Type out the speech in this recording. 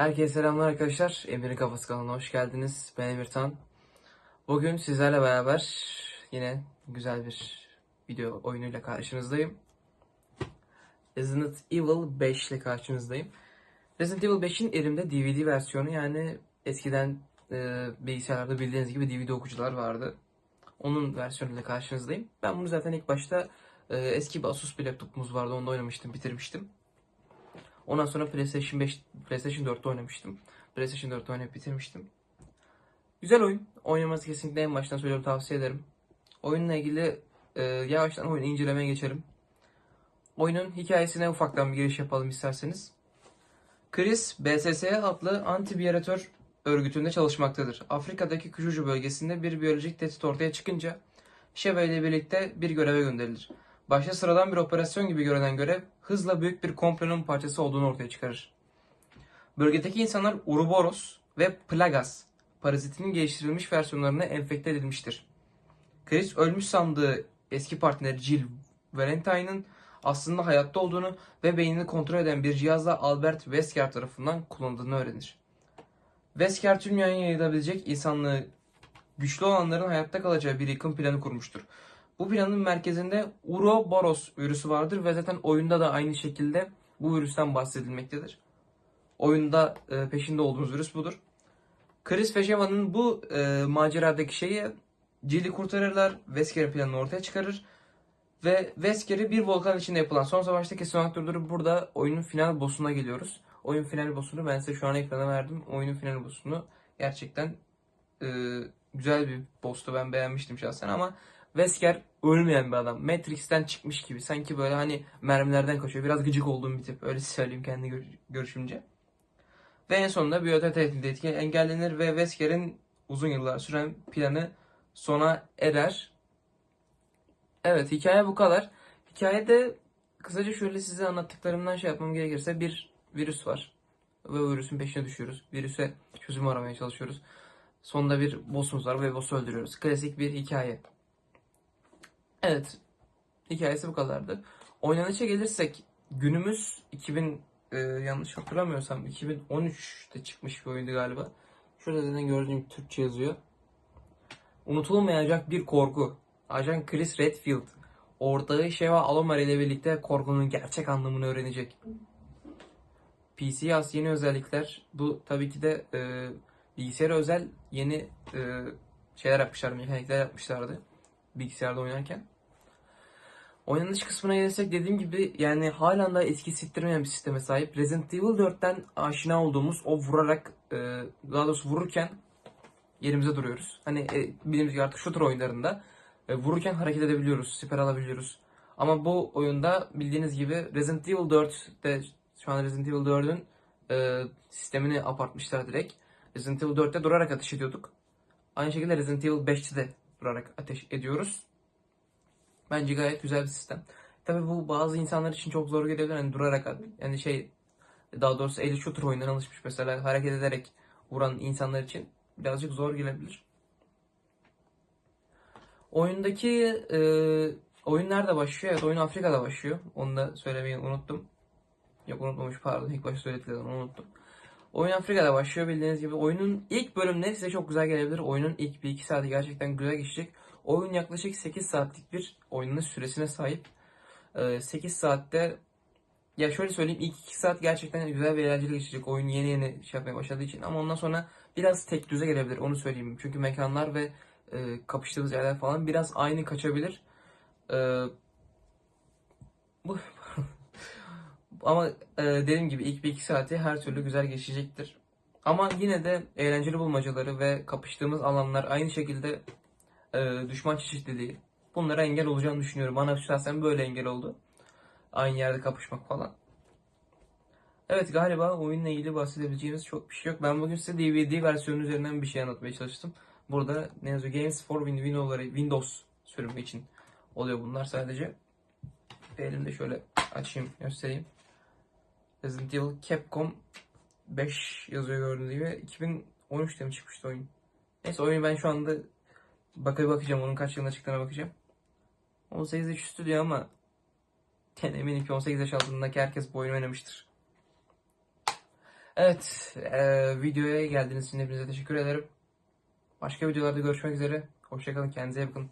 Herkese selamlar arkadaşlar. Emir'in Kafası kanalına hoş geldiniz. Ben Emirtan. Bugün sizlerle beraber yine güzel bir video oyunuyla karşınızdayım. Resident Evil 5 ile karşınızdayım. Resident Evil 5'in elimde DVD versiyonu yani eskiden e, bilgisayarlarda bildiğiniz gibi DVD okuyucular vardı. Onun versiyonuyla karşınızdayım. Ben bunu zaten ilk başta e, eski bir Asus bir laptopumuz vardı. Onda oynamıştım, bitirmiştim. Ondan sonra PlayStation 5, PlayStation 4'te oynamıştım. PlayStation 4'te oynayıp bitirmiştim. Güzel oyun. Oynaması kesinlikle en baştan söylüyorum tavsiye ederim. Oyunla ilgili e, yavaştan oyunu incelemeye geçelim. Oyunun hikayesine ufaktan bir giriş yapalım isterseniz. Chris, BSS adlı antibiyaratör örgütünde çalışmaktadır. Afrika'daki Kujuju bölgesinde bir biyolojik tehdit ortaya çıkınca Sheva ile birlikte bir göreve gönderilir. Başta sıradan bir operasyon gibi görünen görev hızla büyük bir komplonun parçası olduğunu ortaya çıkarır. Bölgedeki insanlar Uroboros ve Plagas parazitinin geliştirilmiş versiyonlarına enfekte edilmiştir. Chris ölmüş sandığı eski partneri Jill Valentine'ın aslında hayatta olduğunu ve beynini kontrol eden bir cihazla Albert Wesker tarafından kullanıldığını öğrenir. Wesker tüm dünyaya yayılabilecek insanlığı güçlü olanların hayatta kalacağı bir yıkım planı kurmuştur. Bu planın merkezinde Uroboros virüsü vardır ve zaten oyunda da aynı şekilde bu virüsten bahsedilmektedir. Oyunda e, peşinde olduğumuz virüs budur. Chris ve Sheva'nın bu e, maceradaki şeyi Jill'i kurtarırlar, Wesker'in planını ortaya çıkarır ve Wesker'i bir volkan içinde yapılan son savaştaki son durdurup burada oyunun final boss'una geliyoruz. Oyun final boss'unu ben size şu an ekrana verdim. Oyunun final boss'unu gerçekten e, güzel bir boss'tu ben beğenmiştim şahsen ama Wesker ölmeyen bir adam. Matrix'ten çıkmış gibi. Sanki böyle hani mermilerden kaçıyor. Biraz gıcık olduğum bir tip. Öyle söyleyeyim kendi gör- görüşümce. Ve en sonunda biyote tehdit etki engellenir ve Wesker'in uzun yıllar süren planı sona erer. Evet hikaye bu kadar. Hikayede kısaca şöyle size anlattıklarımdan şey yapmam gerekirse bir virüs var. Ve virüsün peşine düşüyoruz. Virüse çözüm aramaya çalışıyoruz. Sonunda bir boss'umuz var ve boss'u öldürüyoruz. Klasik bir hikaye. Evet. Hikayesi bu kadardı. Oynanışa gelirsek günümüz 2000 e, yanlış hatırlamıyorsam 2013'te çıkmış bir oyundu galiba. Şurada zaten gördüğüm Türkçe yazıyor. Unutulmayacak bir korku. Ajan Chris Redfield ortağı Sheva Alomar ile birlikte korkunun gerçek anlamını öğrenecek. PC'ye has yeni özellikler. Bu tabii ki de e, bilgisayara özel yeni e, şeyler yapmışlar, mekanikler yapmışlardı bilgisayarda oynarken. Oynanış kısmına gelirsek dediğim gibi yani halen daha eski siktirmeyen bir sisteme sahip. Resident Evil 4'ten aşina olduğumuz o vurarak e, daha doğrusu vururken yerimize duruyoruz. Hani e, bildiğimiz gibi artık shooter oyunlarında e, vururken hareket edebiliyoruz, siper alabiliyoruz. Ama bu oyunda bildiğiniz gibi Resident Evil 4'te şu an Resident Evil 4'ün e, sistemini apartmışlar direkt. Resident Evil 4'te durarak ateş ediyorduk. Aynı şekilde Resident Evil 5'te de durarak ateş ediyoruz. Bence gayet güzel bir sistem. Tabii bu bazı insanlar için çok zor gelebilir. Hani durarak yani şey daha doğrusu el shooter oyunlarına alışmış mesela hareket ederek vuran insanlar için birazcık zor gelebilir. Oyundaki e, oyun nerede başlıyor? Evet oyun Afrika'da başlıyor. Onu da söylemeyi unuttum. Yok unutmamış pardon. İlk başta söylediklerini unuttum. Oyun Afrika'da başlıyor bildiğiniz gibi. Oyunun ilk bölümleri size çok güzel gelebilir. Oyunun ilk 1-2 saati gerçekten güzel geçecek. Oyun yaklaşık 8 saatlik bir oyunun süresine sahip. Ee, 8 saatte ya şöyle söyleyeyim ilk 2 saat gerçekten güzel ve eğlenceli geçecek. Oyun yeni yeni şey yapmaya başladığı için ama ondan sonra biraz tek düze gelebilir onu söyleyeyim. Çünkü mekanlar ve e, kapıştığımız yerler falan biraz aynı kaçabilir. Ee, bu ama e, dediğim gibi ilk bir iki saati her türlü güzel geçecektir. Ama yine de eğlenceli bulmacaları ve kapıştığımız alanlar aynı şekilde e, düşman çeşitliliği. Bunlara engel olacağını düşünüyorum. Bana şahsen böyle engel oldu. Aynı yerde kapışmak falan. Evet galiba oyunla ilgili bahsedebileceğimiz çok bir şey yok. Ben bugün size DVD versiyonu üzerinden bir şey anlatmaya çalıştım. Burada ne yazıyor? Games for Win- Windows'ları, Windows sürümü için oluyor bunlar sadece. Elimde şöyle açayım göstereyim. Resident Evil Capcom 5 yazıyor gördüğünüz gibi. 2013'te mi çıkmıştı oyun? Neyse oyunu ben şu anda bakaya bakacağım. Onun kaç yılında çıktığına bakacağım. 18 yaş üstü diyor ama yani eminim ki 18 yaş altındaki herkes bu oyunu oynamıştır. Evet, eee, videoya geldiğiniz için hepinize teşekkür ederim. Başka videolarda görüşmek üzere. Hoşçakalın, kendinize iyi bakın.